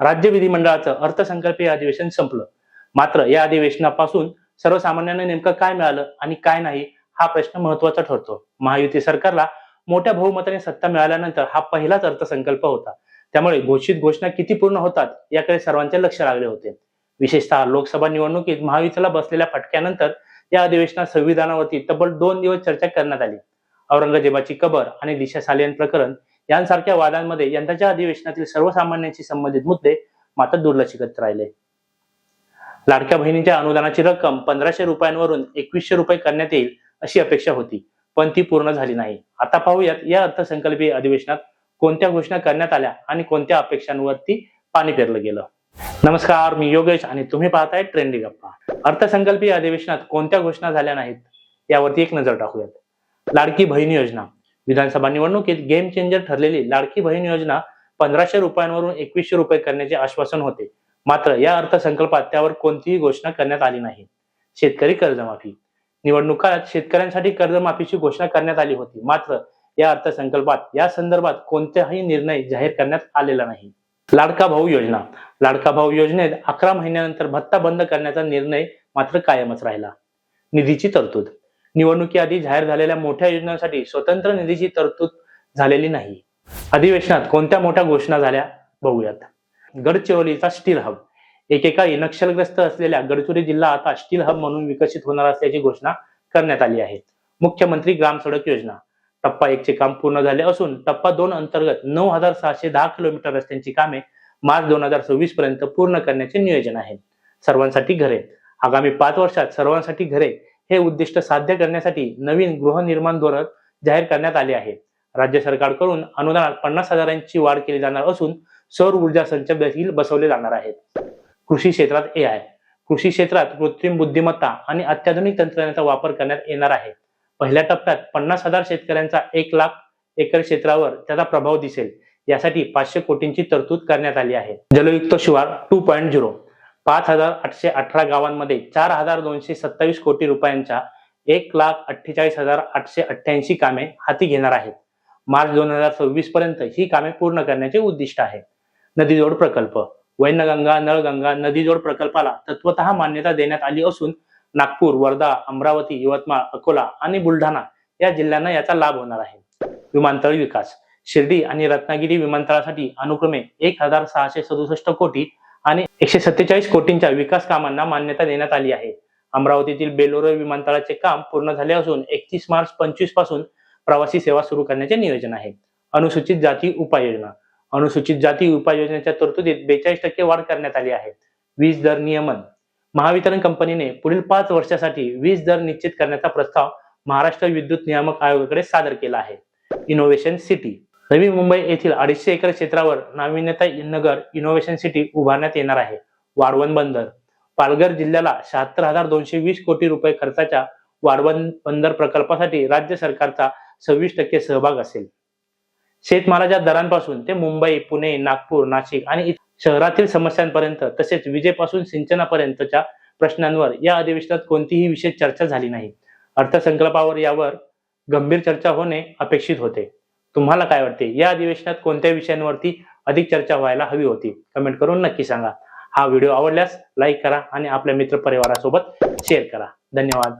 राज्य विधिमंडळाचं अर्थसंकल्पीय अधिवेशन संपलं. मात्र या अधिवेशनापासून सर्वसामान्यांना नेमकं काय मिळालं आणि काय नाही हा प्रश्न महत्त्वाचा ठरतो. महायुती सरकारला मोठ्या बहुमताने सत्ता मिळाल्यानंतर हा पहिलाच अर्थसंकल्प होता. त्यामुळे घोषित घोषणा किती पूर्ण होतात याकडे सर्वांचे लक्ष लागले होते. विशेषतः लोकसभा निवडणुकीत महायुतीला बसलेल्या फटक्यानंतर या अधिवेशनात संविधानावरती तब्बल दोन दिवस चर्चा करण्यात आली. औरंगजेबाची कबर आणि दिशा सालियन प्रकरण यांसारख्या वादांमध्ये यंदाच्या अधिवेशनातील सर्वसामान्यांशी संबंधित मुद्दे मात्र दुर्लक्षित राहिले. लाडक्या बहिणीच्या अनुदानाची रक्कम पंधराशे रुपयांवरून एकवीसशे रुपये करण्यात येईल अशी अपेक्षा होती पण ती पूर्ण झाली नाही. आता पाहूयात या अर्थसंकल्पीय अधिवेशनात कोणत्या घोषणा करण्यात आल्या आणि कोणत्या अपेक्षांवरती पाणी पेरलं गेलं? नमस्कार मी योगेश आणि तुम्ही पाहताय ट्रेंडी गप्पा. अर्थसंकल्पीय अधिवेशनात कोणत्या घोषणा झाल्या नाहीत यावरती एक नजर टाकूयात. लाडकी बहीण योजना. विधानसभा निवडणुकीत गेम चेंजर ठरलेली लाडकी बहीण योजना पंधराशे रुपयांवरून एकवीसशे रुपये करण्याचे आश्वासन होते. मात्र या अर्थसंकल्पात त्यावर कोणतीही घोषणा करण्यात आली नाही. शेतकरी कर्जमाफी. निवडणूक काळात शेतकऱ्यांसाठी कर्जमाफीची घोषणा करण्यात आली होती. मात्र या अर्थसंकल्पात या संदर्भात कोणताही निर्णय जाहीर करण्यात आलेला नाही. लाडका भाऊ योजना. लाडका भाऊ योजनेत अकरा महिन्यानंतर भत्ता बंद करण्याचा निर्णय मात्र कायमच राहिला. निधीची तरतूद. निवडणुकीआधी जाहीर झालेल्या मोठ्या योजनांसाठी स्वतंत्र निधीची तरतूद झालेली नाही. अधिवेशनात कोणत्या मोठ्या घोषणा झाल्या बघूयात. गडचिरोलीचा स्टील हब. एकेकाळी नक्षलग्रस्त असलेल्या गडचिरोली जिल्हा आता स्टील हब म्हणून विकसित होणार असल्याची घोषणा करण्यात आली आहे. मुख्यमंत्री ग्राम सडक योजना. टप्पा एक चे काम पूर्ण झाले असून टप्पा दोन अंतर्गत नऊ हजार सहाशे दहा किलोमीटर रस्त्यांची कामे मार्च दोन हजार सव्वीस पर्यंत पूर्ण करण्याचे नियोजन आहे. सर्वांसाठी घरे. आगामी पाच वर्षात सर्वांसाठी घरे हे उद्दिष्ट साध्य करण्यासाठी नवीन गृहनिर्माण धोरण जाहीर करण्यात आले आहे. राज्य सरकारकडून अनुदानात पन्नास हजारांची वाढ केली जाणार असून सौर ऊर्जा संच देखील बसवले जाणार आहेत. कृषी क्षेत्रात ए आय कृषी क्षेत्रात कृत्रिम बुद्धिमत्ता आणि अत्याधुनिक तंत्रज्ञानाचा वापर करण्यात येणार आहे. पहिल्या टप्प्यात पन्नास हजार शेतकऱ्यांचा एक लाख एकर क्षेत्रावर त्याचा प्रभाव दिसेल. यासाठी पाचशे कोटींची तरतूद करण्यात आली आहे. जलयुक्त शिवार टू पॉईंट झिरो पाच हजार आठशे अठरा गावांमध्ये चार हजार दोनशे सत्तावीस कोटी रुपयांच्या एक लाख अठ्ठेचाळीस हजार आठशे अठ्ठ्याऐंशी कामे हाती घेणार आहेत. मार्च दोन हजार सव्वीस पर्यंत ही कामे पूर्ण करण्याचे उद्दिष्ट आहे. नदीजोड प्रकल्प. वैनगंगा नळगंगा नदीजोड प्रकल्पाला तत्वत मान्यता देण्यात आली असून नागपूर वर्धा अमरावती यवतमाळ अकोला आणि बुलढाणा या जिल्ह्यांना याचा लाभ होणार आहे. विमानतळ विकास. शिर्डी आणि रत्नागिरी विमानतळासाठी अनुक्रमे एक हजार सहाशे सदुसष्ट कोटी आणि एकशे सत्तेचाळीस कोटींच्या विकास कामांना मान्यता देण्यात आली आहे. अमरावतीतील बेलोरे विमानतळाचे काम पूर्ण झाले असून एकतीस मार्च पंचवीसपासून प्रवासी सेवा सुरू करण्याचे नियोजन आहे. अनुसूचित जाती उपाययोजना. अनुसूचित जाती उपाययोजनेच्या तरतुदीत बेचाळीस टक्के वाढ करण्यात आली आहे. वीज दर नियमन. महावितरण कंपनीने पुढील पाच वर्षासाठी वीज दर निश्चित करण्याचा प्रस्ताव महाराष्ट्र विद्युत नियामक आयोगाकडे सादर केला आहे. इनोव्हेशन सिटी नवी मुंबई येथील अडीचशे एकर क्षेत्रावर नाविन्यता नगर इनोव्हेशन सिटी उभारण्यात येणार आहे. वाढवण बंदर. पालघर जिल्ह्याला शहात्तर हजार दोनशे वीस कोटी रुपये खर्चाच्या वाढवण बंदर प्रकल्पासाठी राज्य सरकारचा सव्वीस टक्के सहभाग असेल. शेतमालाच्या दरांपासून ते मुंबई पुणे नागपूर नाशिक आणि शहरातील समस्यांपर्यंत तसेच विजेपासून सिंचनापर्यंतच्या प्रश्नांवर या अधिवेशनात कोणतीही विशेष चर्चा झाली नाही. अर्थसंकल्पावर यावर गंभीर चर्चा होणे अपेक्षित होते. तुम्हाला काय वाटते? या अधिवेशनात कोणत्या विषयांवरती अधिक चर्चा व्हायला हवी होती? कमेंट करून नक्की सांगा. हा व्हिडिओ आवडल्यास लाईक करा आणि आपल्या मित्र परिवारासोबत शेअर करा. धन्यवाद.